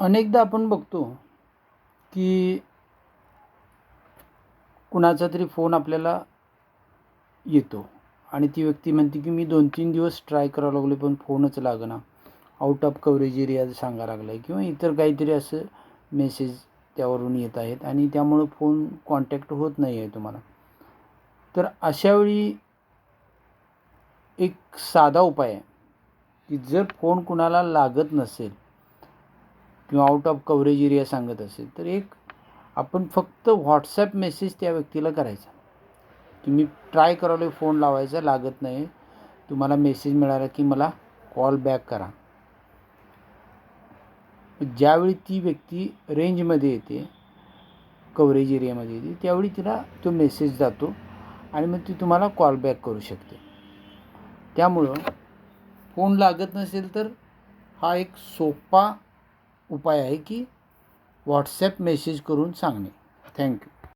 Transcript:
अनेकदा आपण बघतो की कुणाचा तरी फोन आपल्याला येतो आणि ती व्यक्ती म्हणते की मी दोन तीन दिवस ट्राय करावं लागलो पण फोनच लागना. आउट ऑफ कव्हरेज एरिया सांगा लागला आहे किंवा इतर काहीतरी असं मेसेज त्यावरून येत आहेत आणि त्यामुळं फोन कॉन्टॅक्ट होत नाही आहे तुम्हाला. तर अशावेळी एक साधा उपाय आहे की जर फोन कुणाला लागत नसेल किंवा आउट ऑफ कव्हरेज एरिया सांगत असेल तर एक आपण फक्त व्हॉट्सॲप मेसेज त्या व्यक्तीला करायचा. की मी ट्राय करालो फोन लावायचा लागत नाही. तुम्हाला मेसेज मिळाला की मला कॉल बॅक करा. ज्यावेळी ती व्यक्ती रेंजमध्ये येते कव्हरेज एरियामध्ये येते त्यावेळी तिला तो मेसेज जातो आणि मग ती तुम्हाला कॉल बॅक करू शकते. त्यामुळं फोन लागत नसेल तर हा एक सोपा उपाय आहे की व्हॉट्सॲप मेसेज करून सांगणे. थँक्यू